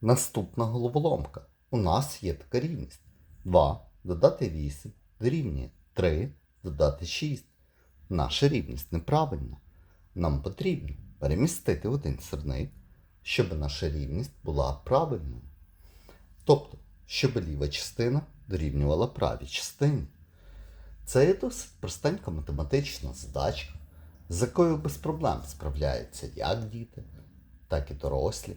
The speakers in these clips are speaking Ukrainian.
Наступна головоломка. У нас є така рівність. 2 додати 8 дорівнює 3 додати 6. Наша рівність неправильна. Нам потрібно перемістити один сірник, щоб наша рівність була правильною. Тобто, щоб ліва частина дорівнювала правій частині. Це є досить простенька математична задачка, з якою без проблем справляються як діти, так і дорослі.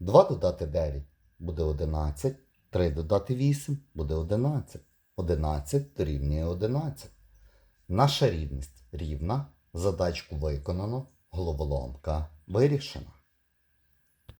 2 додати 9 буде 11, 3 додати 8 буде 11. 11 дорівнює 11. Наша рівність рівна, задачку виконано, головоломка вирішена.